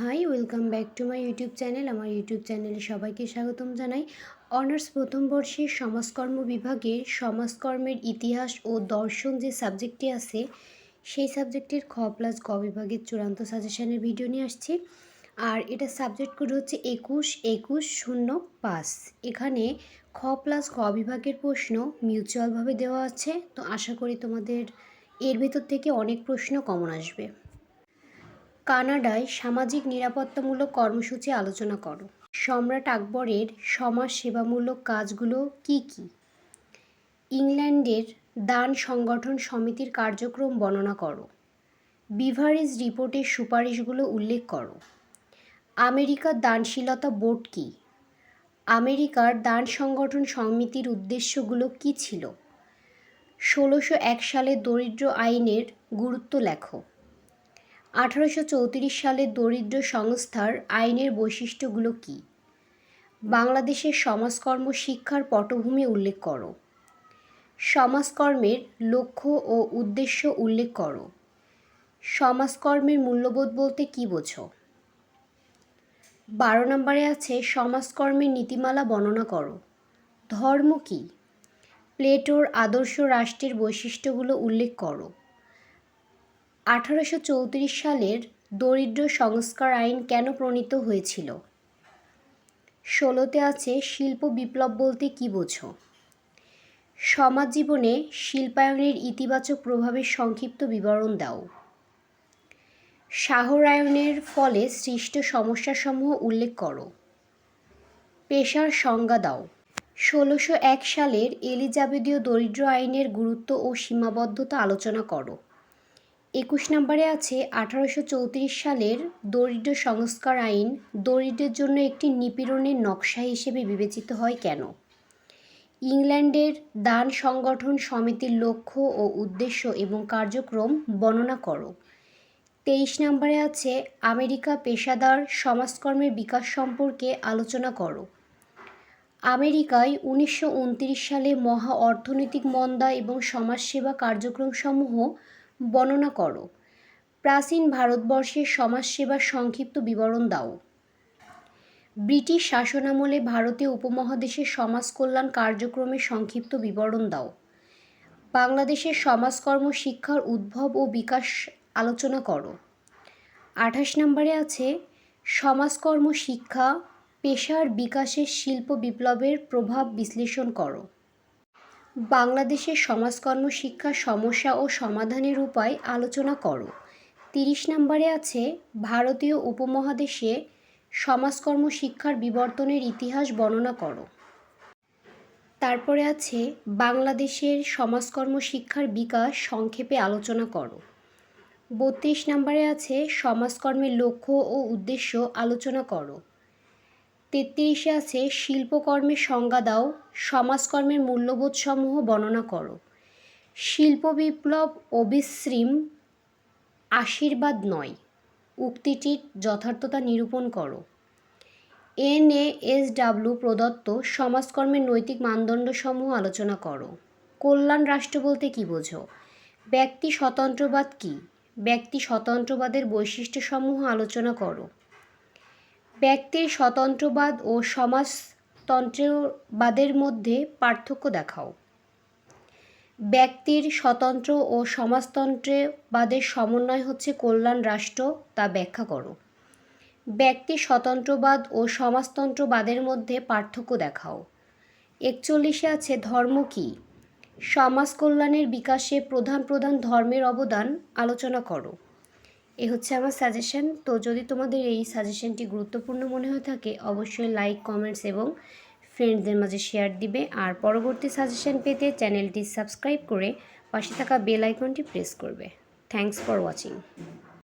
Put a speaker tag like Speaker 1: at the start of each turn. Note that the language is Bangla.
Speaker 1: Hi, welcome back to my YouTube channel. আমার ইউটিউব চ্যানেলে সবাইকে স্বাগতম জানাই। অনার্স প্রথম বর্ষের সমাজকর্ম বিভাগে সমাজকর্মের ইতিহাস ও দর্শন যে সাবজেক্টটি আছে, সেই সাবজেক্টের খ প্লাস গ বিভাগের চূড়ান্ত সাজেশনের ভিডিও নিয়ে আসছি। আর এটা সাবজেক্ট কোড হচ্ছে একুশ একুশ, শূন্য, পাঁচ। এখানে খ প্লাস খ বিভাগের প্রশ্ন মিউচুয়ালভাবে দেওয়া আছে। তো আশা করি তোমাদের এর ভেতর থেকে অনেক প্রশ্ন কমন আসবে। কানাডায় সামাজিক নিরাপত্তামূলক কর্মসূচি আলোচনা করো। সম্রাট আকবরের সমাজ সেবামূলক কাজগুলো কি কি? ইংল্যান্ডের দান সংগঠন সমিতির কার্যক্রম বর্ণনা করো। বিভারেজ রিপোর্টের সুপারিশগুলো উল্লেখ করো। আমেরিকার দানশীলতা বোর্ড কি? আমেরিকার দান সংগঠন সমিতির উদ্দেশ্যগুলো কি ছিল? ষোলোশো এক সালে দরিদ্র আইনের গুরুত্ব লেখো। আঠারোশো চৌত্রিশ সালের দরিদ্র সংস্থার আইনের বৈশিষ্ট্যগুলো কী? বাংলাদেশের সমাজকর্ম শিক্ষার পটভূমি উল্লেখ করো। সমাজকর্মের লক্ষ্য ও উদ্দেশ্য উল্লেখ করো। সমাজকর্মের মূল্যবোধ বলতে কী বোঝো? বারো নম্বরে আছে সমাজকর্মের নীতিমালা বর্ণনা করো। ধর্ম কী? প্লেটোর আদর্শ রাষ্ট্রের বৈশিষ্ট্যগুলো উল্লেখ করো। আঠারোশো চৌত্রিশ সালের দরিদ্র সংস্কার আইন কেন প্রণীত হয়েছিল? ষোলোতে আছে শিল্প বিপ্লব বলতে কী বোঝো? সমাজ জীবনে শিল্পায়নের ইতিবাচক প্রভাবের সংক্ষিপ্ত বিবরণ দাও। শাহরায়নের ফলে সৃষ্ট সমস্যাসমূহ উল্লেখ করো। পেশার সংজ্ঞা দাও। ষোলোশো এক সালের এলিজাবেদীয় দরিদ্র আইনের গুরুত্ব ও সীমাবদ্ধতা আলোচনা করো। একুশ নম্বরে আছে আঠারোশো চৌত্রিশ সালের দরিদ্র সংস্কার আইন, দরিদ্রের জন্য একটি নিপীড়নের নকশা হিসেবে বিবেচিত হয় কেন? ইংল্যান্ডের দান সংগঠন সমিতির লক্ষ্য ও উদ্দেশ্য এবং কার্যক্রম বর্ণনা করো। তেইশ নম্বরে আছে আমেরিকা পেশাদার সমাজকর্মের বিকাশ সম্পর্কে আলোচনা করো। আমেরিকায় উনিশশো উনত্রিশ সালে মহা অর্থনৈতিক মন্দা এবং সমাজসেবা কার্যক্রমসমূহ বর্ণনা করো। প্রাচীন ভারতবর্ষের সমাজসেবার সংক্ষিপ্ত বিবরণ দাও। ব্রিটিশ শাসনামলে ভারতীয় উপমহাদেশের সমাজ কল্যাণ কার্যক্রমের সংক্ষিপ্ত বিবরণ দাও। বাংলাদেশের সমাজকর্ম, শিক্ষার উদ্ভব ও বিকাশ আলোচনা করো। আঠাশ নম্বরে আছে, সমাজকর্ম, শিক্ষা, পেশার বিকাশের শিল্প বিপ্লবের প্রভাব বিশ্লেষণ করো। বাংলাদেশের সমাজকর্ম শিক্ষার সমস্যা ও সমাধানের উপায় আলোচনা করো। তিরিশ নম্বরে আছে, ভারতীয় উপমহাদেশে সমাজকর্ম, শিক্ষার বিবর্তনের ইতিহাস বর্ণনা করো। তারপরে আছে, বাংলাদেশের সমাজকর্ম, শিক্ষার বিকাশ সংক্ষেপে আলোচনা করো। বত্রিশ নম্বরে আছে, সমাজকর্মের লক্ষ্য ও উদ্দেশ্য আলোচনা করো। তেত্রিশে আছে, শিল্পকর্মের সংজ্ঞা দাও, সমাজকর্মের মূল্যবোধসমূহ বর্ণনা করো। শিল্প বিপ্লব অবিশ্রীম আশীর্বাদ নয়, উক্তিটির যথার্থতা নিরূপণ করো। এন এ এস ডাব্লু প্রদত্ত সমাজকর্মের নৈতিক মানদণ্ডসমূহ আলোচনা করো। কল্যাণ রাষ্ট্র বলতে কী বোঝো? ব্যক্তি স্বতন্ত্রবাদ কী? ব্যক্তি স্বতন্ত্রবাদের বৈশিষ্ট্যসমূহ আলোচনা করো। ব্যক্তির স্বতন্ত্রবাদ ও সমাজতন্ত্রবাদের মধ্যে পার্থক্য দেখাও। ব্যক্তির স্বতন্ত্র ও সমাজতন্ত্রবাদের সমন্বয় হচ্ছে কল্যাণ রাষ্ট্র, তা ব্যাখ্যা করো। ব্যক্তি স্বতন্ত্রবাদ ও সমাজতন্ত্রবাদের মধ্যে পার্থক্য দেখাও। একচল্লিশে আছে ধর্ম কী? সমাজ কল্যাণের বিকাশে প্রধান প্রধান ধর্মের অবদান আলোচনা করো। এ হচ্ছে আমার সাজেশন তো যদি তোমাদের এই সাজেশনটি গুরুত্বপূর্ণ মনে হয়ে থাকে, অবশ্যই লাইক কমেন্টস এবং ফ্রেন্ডসদের মাঝে শেয়ার দিবে। আর পরবর্তী সাজেশন পেতে চ্যানেলটি সাবস্ক্রাইব করে পাশে থাকা বেল আইকনটি প্রেস করবে। Thanks for watching